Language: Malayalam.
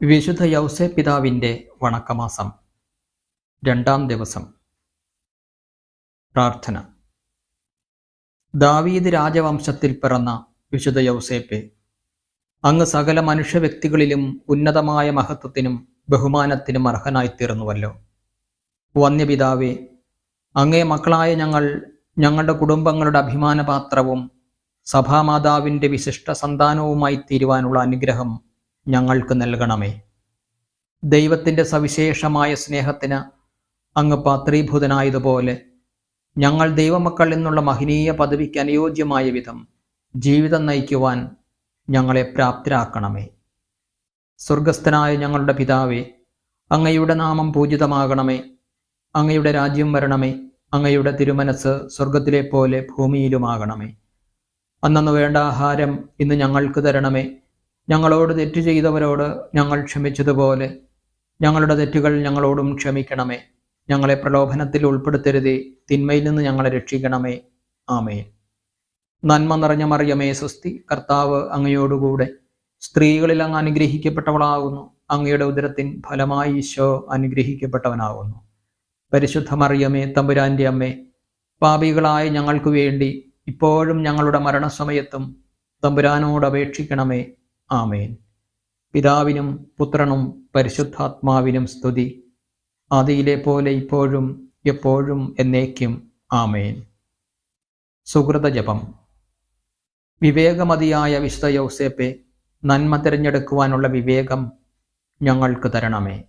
വിശുദ്ധ യൗസെ പിതാവിന്റെ വണക്കമാസം രണ്ടാം ദിവസം. പ്രാർത്ഥന. ദാവീദ് രാജവംശത്തിൽ പിറന്ന വിശുദ്ധ യൗസേപ്പെ അങ്ങ് സകല മനുഷ്യ വ്യക്തികളിലും ഉന്നതമായ മഹത്വത്തിനും ബഹുമാനത്തിനും അർഹനായിത്തീർന്നുവല്ലോ വന്യപിതാവേ അങ്ങേ മക്കളായ ഞങ്ങൾ ഞങ്ങളുടെ കുടുംബങ്ങളുടെ അഭിമാനപാത്രവും സഭാമാതാവിന്റെ വിശിഷ്ട സന്താനവുമായി തീരുവാനുള്ള അനുഗ്രഹം ഞങ്ങൾക്ക് നൽകണമേ. ദൈവത്തിന്റെ സവിശേഷമായ സ്നേഹത്തിന് അങ്ങ് പാത്രീഭൂതനായതുപോലെ ഞങ്ങൾ ദൈവമക്കൾ എന്നുള്ള മഹനീയ പദവിക്ക് അനുയോജ്യമായ വിധം ജീവിതം നയിക്കുവാൻ ഞങ്ങളെ പ്രാപ്തരാക്കണമേ. സ്വർഗസ്ഥനായ ഞങ്ങളുടെ പിതാവേ അങ്ങയുടെ നാമം പൂജിതമാകണമേ. അങ്ങയുടെ രാജ്യം വരണമേ. അങ്ങയുടെ തിരുമനസ് സ്വർഗത്തിലെ പോലെ ഭൂമിയിലുമാകണമേ. അന്നു വേണ്ട ആഹാരം ഇന്ന് ഞങ്ങൾക്ക് തരണമേ. ഞങ്ങളോട് തെറ്റ് ചെയ്തവരോട് ഞങ്ങൾ ക്ഷമിച്ചതുപോലെ. ഞങ്ങളുടെ തെറ്റുകൾ ഞങ്ങളോടും ക്ഷമിക്കണമേ. ഞങ്ങളെ പ്രലോഭനത്തിൽ ഉൾപ്പെടുത്തരുതേ. തിന്മയിൽ നിന്ന് ഞങ്ങളെ രക്ഷിക്കണമേ. ആമേ നന്മ നിറഞ്ഞ മറിയമേ സ്വസ്തി കർത്താവ് അങ്ങയോടുകൂടെ. സ്ത്രീകളിൽ അങ്ങ് അനുഗ്രഹിക്കപ്പെട്ടവളാകുന്നു. അങ്ങയുടെ ഉദരത്തിൻ ഫലമായി ഈശോ അനുഗ്രഹിക്കപ്പെട്ടവനാകുന്നു. പരിശുദ്ധ മറിയമേ തമ്പുരാന്റെ അമ്മേ പാപികളായ ഞങ്ങൾക്ക് വേണ്ടി ഇപ്പോഴും ഞങ്ങളുടെ മരണസമയത്തും തമ്പുരാനോട് അപേക്ഷിക്കണമേ. ആമേൻ. പിതാവിനും പുത്രനും പരിശുദ്ധാത്മാവിനും സ്തുതി. ആദിയിലെ പോലെ ഇപ്പോഴും എപ്പോഴും എന്നേക്കും. ആമേൻ. സുഹൃത ജപം. വിവേകമതിയായ വിശുദ്ധ യൗസേപ്പെ നന്മ തിരഞ്ഞെടുക്കുവാനുള്ള വിവേകം ഞങ്ങൾക്ക് തരണമേ.